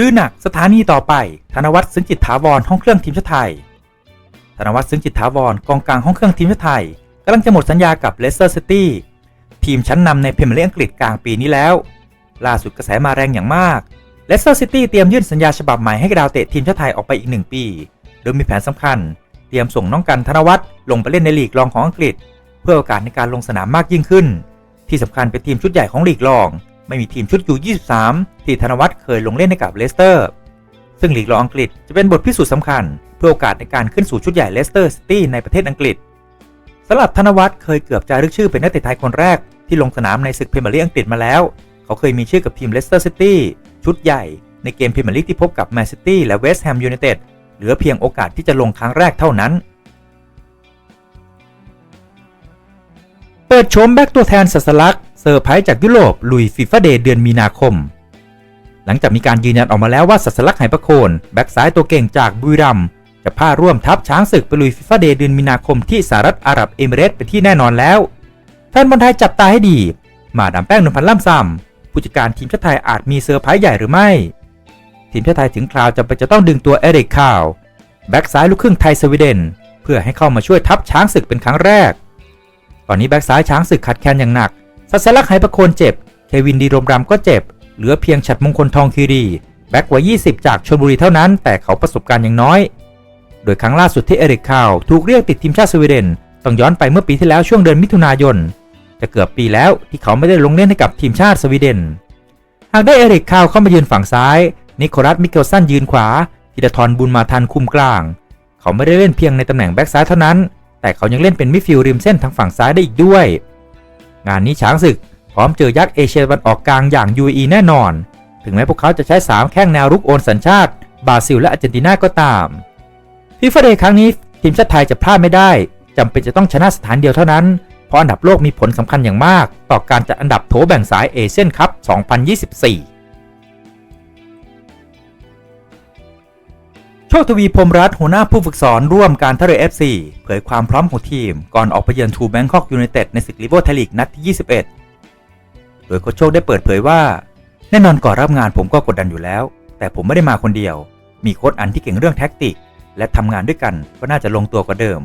ลือหนักสถานีต่อไป ธนวัฒน์ซึ้งจิตถาวรห้องเครื่องทีมชาติไทย ธนวัฒน์ซึ้งจิตถาวรกองกลางห้องเครื่องทีมชาติไทยกำลังจะหมดสัญญากับเลสเตอร์ซิตี้ทีมชั้นนำในพรีเมียร์ลีกอังกฤษกลางปีนี้แล้ว ล่าสุดกระแสมาแรงอย่างมากเลสเตอร์ซิตี้เตรียมยื่นสัญญาฉบับใหม่ให้ดาวเตะทีมชาติไทยออกไปอีกหนึ่งปี โดยมีแผนสำคัญ เตรียมส่งน้องกันธนวัฒน์ลงไปเล่นในลีกรองของอังกฤษ เพื่อโอกาสในการลงสนามมากยิ่งขึ้น ที่สำคัญเป็นทีมชุดใหญ่ของลีกรอง ไม่มีทีมชุดยู23 ที่ธนวัฒน์เคยลงเล่นให้กับเลสเตอร์ ซึ่งลีกรองอังกฤษจะเป็นบทพิสูจน์สำคัญ เพื่อโอกาสในการขึ้นสู่ชุดใหญ่เลสเตอร์ซิตี้ในประเทศอังกฤษสำหรับธนวัฒน์เคยเกือบจะรึกชื่อเป็นนักเตะไทยคนแรกที่ลงสนามในศึกพรีเมียร์ลีกอังกฤษมาแล้ว เขาเคยมีชื่อกับทีมเลสเตอร์ซิตี้ชุดใหญ่ในเกมพรีเมียร์ลีกที่พบกับแมนซิตี้และเวสต์แฮมยูไนเต็ดเหลือเพียงโอกาสที่จะลงครั้งแรกเท่านั้น เปิดโฉมแบ็กตัวแทนสัสลัก เซอร์ไพรส์จากยุโรปลุยฟีฟ่าเดย์เดือนมีนาคม หลังจากมีการยืนยันออกมาแล้วว่าสัสลักไหประโคน แบ็กซ้ายตัวเก่งจากบุรีรัมจะพาร่วมทัพช้างศึกไปลุยฟีฟ่าเดย์เดือนมีนาคมที่สหรัฐอาหรับเอมิเรตส์เป็นที่แน่นอนแล้วแฟนบอลไทยจับตาให้ดี มาดามแป้งนพพันล่ำซ้ำผู้จัดการทีมชาติไทยอาจมีเซอร์ไพรส์ใหญ่หรือไม่ ทีมชาติไทยถึงคราวจะไปนจะต้องดึงตัวเอริกคาวแบ็กซ้ายลูกครึ่งไทยสวีเดน เพื่อให้เข้ามาช่วยทัพช้างศึกเป็นครั้งแรก ตอนนี้แบ็กซ้ายช้างศึกขัดแคลนอย่างหนัก สัสลักไหประโคนเจ็บ เควินดีรมรำก็เจ็บ เหลือเพียงฉัดมงคลทองคีรี แบ็กวัย20 จากชลบุรีเท่านั้น แต่เขาประสบการณ์อย่างน้อย โดยครั้งล่าสุดที่เอริกคาวถูกเรียกติดทีมชาติสวีเดน ต้องย้อนไปเมื่อปีที่แล้วช่วงเดือนมิถุนายน จะเกือบปีแล้วที่เขาไม่ได้ลงเล่นให้กับทีมชาติสวีเดน หากได้เอริกคาวเข้ามายืนฝั่งซ้าย นิโคลัสมิเกลสันยืนขวาธีรทรบุญมาทันคุมกลาง เขาไม่ได้เล่นเพียงในตำแหน่งแบ็กซ้ายเท่านั้น แต่เขายังเล่นเป็นมิดฟิลด์ริมเส้นทางฝั่งซ้ายได้อีกด้วย งานนี้ช้างศึกพร้อมเจอยักษ์เอเชียตะวันออกกลางอย่าง UAE แน่นอน ถึงแม้พวกเขาจะใช้ 3 แข้งแนวรุกโอนสัญชาติ บราซิลและอาร์เจนตินาก็ตามฟีฟ่าเดย์ครั้งนี้ทีมชาติไทยจะพลาดไม่ได้จำเป็นจะต้องชนะสถานเดียวเท่านั้น เพราะอันดับโลกมีผลสำคัญอย่างมาก ต่อการจัดอันดับโถแบ่งสายเอเชียนคัพ2024 โชคทวีพรมรัตน์หัวหน้าผู้ฝึกสอนร่วมการท่าเรือ FC เผยความพร้อมของทีม ก่อนออกไปเยือนทูแบงคอกยูไนเต็ดในศึกลิเวอร์ไทยลีกนัดที่ 21 โดยโค้ชโชคได้เปิดเผยว่า แน่นอนก่อนรับงานผมก็กดดันอยู่แล้ว แต่ผมไม่ได้มาคนเดียว มีโค้ชอันที่เก่งเรื่องแท็กติก และทำงานด้วยกันก็น่าจะลงตัวกว่าเดิม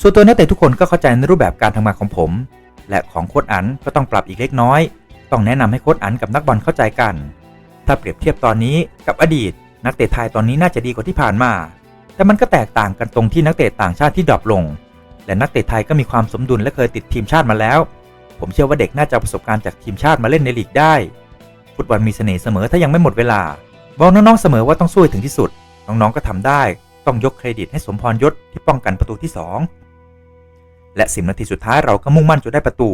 ส่วนตัวนักเตะทุกคนก็เข้าใจในรูปแบบการทำงานของผม และของโค้ชอันก็ต้องปรับอีกเล็กน้อย ต้องแนะนำให้โค้ชอันกับนักบอลเข้าใจกัน ถ้าเปรียบเทียบตอนนี้กับอดีต นักเตะไทยตอนนี้น่าจะดีกว่าที่ผ่านมา แต่มันก็แตกต่างกันตรงที่นักเตะต่างชาติที่ดรอปลง และนักเตะไทยก็มีความสมดุลและเคยติดทีมชาติมาแล้ว ผมเชื่อว่าเด็กน่าจะประสบการณ์จากทีมชาติมาเล่นในลีกได้ ฟุตบอลมีเสน่ห์เสมอถ้ายังไม่หมดเวลา บอกน้องๆเสมอว่าต้องสู้ให้ถึงที่สุด น้องๆก็ทำได้ ต้องยกเครดิตให้สมพรยศที่ป้องกันประตูที่ 2 และสิบนาทีสุดท้ายเราก็มุ่งมั่นจนได้ประตู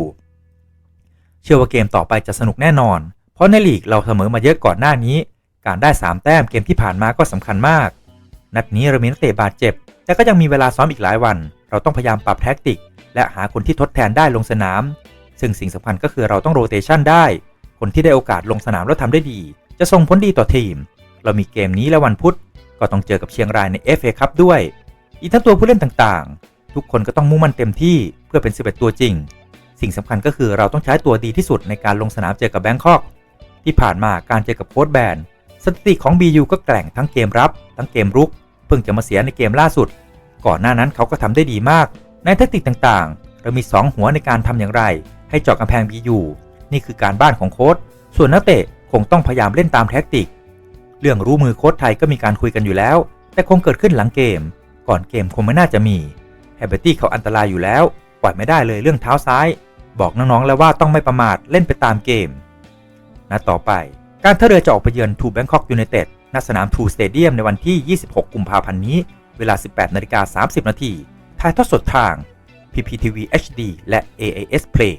เชื่อว่าเกมต่อไปจะสนุกแน่นอน เพราะในลีกเราเสมอมาเยอะก่อนหน้านี้ การได้ 3 แต้มเกมที่ผ่านมาก็สำคัญมาก นัดนี้เรามีนักเตะบาดเจ็บ แต่ก็ยังมีเวลาซ้อมอีกหลายวัน เราต้องพยายามปรับแท็กติก และหาคนที่ทดแทนได้ลงสนาม ซึ่งสิ่งสำคัญก็คือเราต้องโรเตชันได้ คนที่ได้โอกาสลงสนามแล้วทำได้ดี จะส่งผลดีต่อทีม เรามีเกมนี้และวันพุธก็ต้องเจอกับเชียงรายใน FA คัพด้วย อีกทั้งตัวผู้เล่นต่างๆ ทุกคนก็ต้องมุ่งมั่นเต็มที่เพื่อเป็น 11 ตัวจริง สิ่งสำคัญก็คือเราต้องใช้ตัวดีที่สุดในการลงสนามเจอกับแบงคอกที่ผ่านมาการเจอกับโค้ชแบน สถิติของ BU ก็แกร่งทั้งเกมรับ ทั้งเกมรุก เพิ่งจะมาเสียในเกมล่าสุด ก่อนหน้านั้นเขาก็ทำได้ดีมาก ในเทคนิคต่างๆ เรามี 2 หัวในการทำอย่างไร ให้เจาะกำแพง BU นี่คือการบ้านของโค้ชส่วนนักเตะคงต้องพยายามเล่นตามแท็กติก เรื่องรู้มือโค้ชไทยก็มีการคุยกันอยู่แล้ว แต่คงเกิดขึ้นหลังเกม ก่อนเกมคงไม่น่าจะมีแฮเบอร์ตี้เขาอันตรายอยู่แล้ว ปล่อยไม่ได้เลยเรื่องเท้าซ้าย บอกน้องๆแล้วว่าต้องไม่ประมาทเล่นไปตามเกมนัดต่อไป การท่าเรือจะออกไปเยือนทูแบงคอกยูไนเต็ดณสนามทูสเตเดียมในวันที่ 26 กุมภาพันธ์นี้ เวลา 18 นาฬิกา 30 นาทีถ่ายทอดสดทาง PPTV HD และ AAS Play